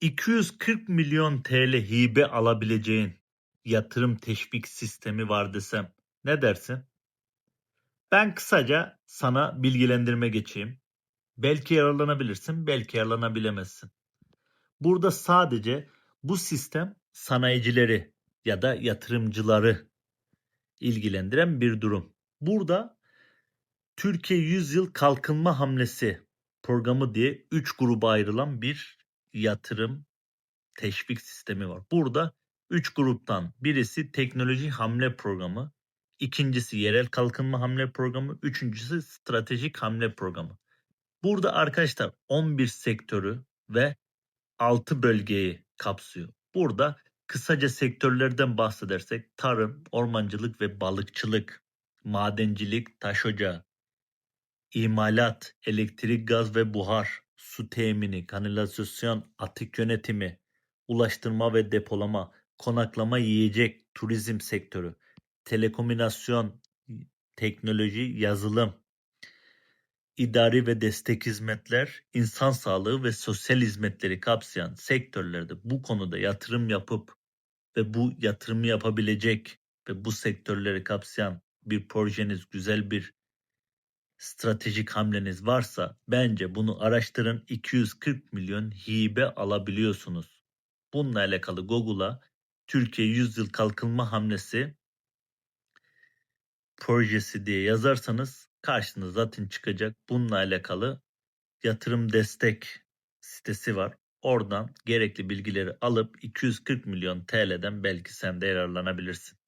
240 milyon TL hibe alabileceğin yatırım teşvik sistemi var desem ne dersin? Ben kısaca sana bilgilendirme geçeyim. Belki yararlanabilirsin, belki yararlanabilemezsin. Burada sadece bu sistem sanayicileri ya da yatırımcıları ilgilendiren bir durum. Burada Türkiye 100 Yıl Kalkınma Hamlesi programı diye 3 gruba ayrılan bir yatırım teşvik sistemi var. Burada 3 gruptan birisi teknoloji hamle programı, ikincisi yerel kalkınma hamle programı, üçüncüsü stratejik hamle programı. Burada arkadaşlar 11 sektörü ve 6 bölgeyi kapsıyor. Burada kısaca sektörlerden bahsedersek tarım, ormancılık ve balıkçılık, madencilik, taş ocağı, imalat, elektrik, gaz ve buhar, su temini, kanalizasyon, atık yönetimi, ulaştırma ve depolama, konaklama, yiyecek, turizm sektörü, telekomünikasyon, teknoloji, yazılım, idari ve destek hizmetler, insan sağlığı ve sosyal hizmetleri kapsayan sektörlerde bu konuda yatırım yapıp ve bu yatırımı yapabilecek ve bu sektörleri kapsayan bir projeniz, güzel bir stratejik hamleniz varsa bence bunu araştırın 240 milyon hibe alabiliyorsunuz. Bununla alakalı Google'a Türkiye 100 yıl kalkınma hamlesi projesi diye yazarsanız karşınıza zaten çıkacak. Bununla alakalı yatırım destek sitesi var. Oradan gerekli bilgileri alıp 240 milyon TL'den belki sen de yararlanabilirsin.